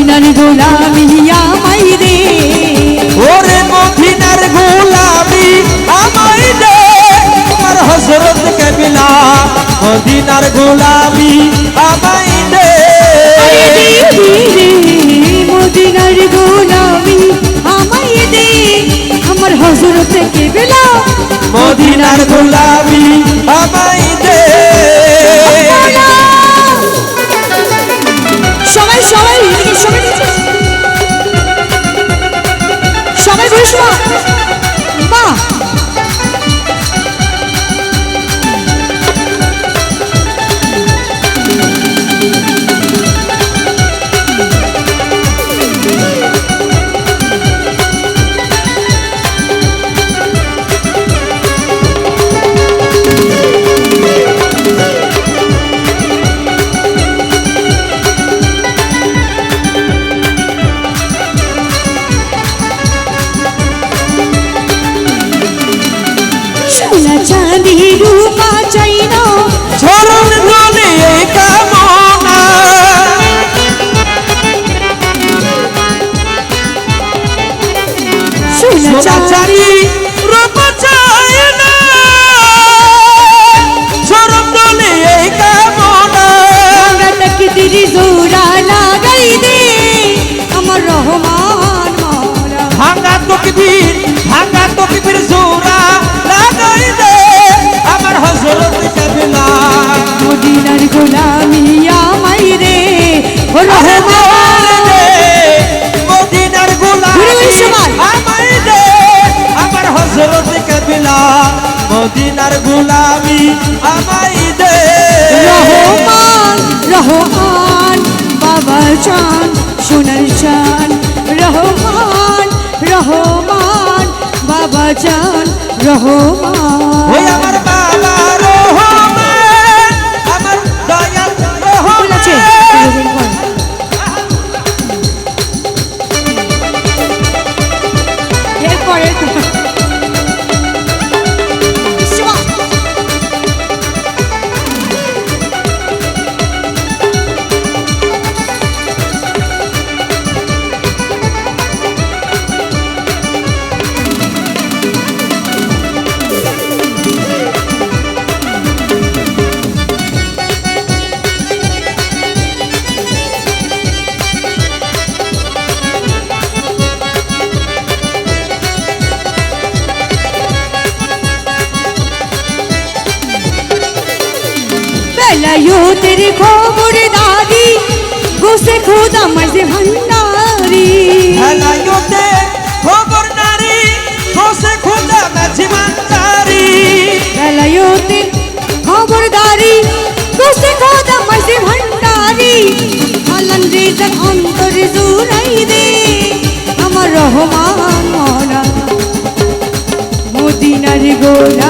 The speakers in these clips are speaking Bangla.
মদিনার গোলামি আমাই দে ওরে মদিনার গোলামি আমায় দে আমার হজরত কেবিলা মদিনার গোলামি আমায় দে মদিনার গোলামি আমাই দে আমার হজরত কেবলা মদিনার গোলামি আমায় দে সবাই সবাই সবাই নিচে। সবাই বসবো চাঁদি চাই না। চরণ ধনে কামনা। সোনা সোনা গোলামি আমায় দে। রহমান রহমান বাবা চান সোনার চান। রহমান রহমান বাবা চান রহমান। আমার বাবা রহমান আমার দয়াল ভুল আছে? রহমান। বেলায়তের খবর দাদি গোসে খোদা মাঝে ভান্ডারি হেলায়তে খবর নারী বসে খোদা মাঝি মান্দারি বেলায়তের খবরদারি গোসে খোদা মাঝে ভান্ডারি আলন রেজাক অন্তর জুড়াই দে আমার রহমান মরা মদিনার গোলামি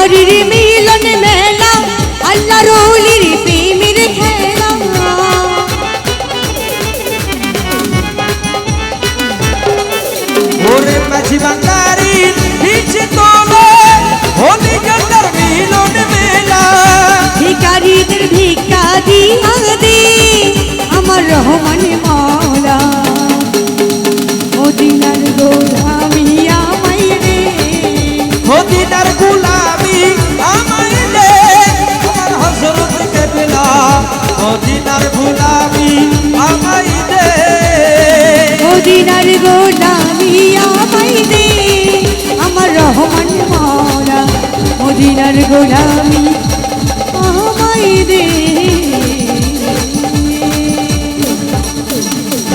Yarim মদিনার গোলামি আমাই দে। মদিনার গোলামি আমাই দে। আমার রহমান মৌলা মদিনার গোলামি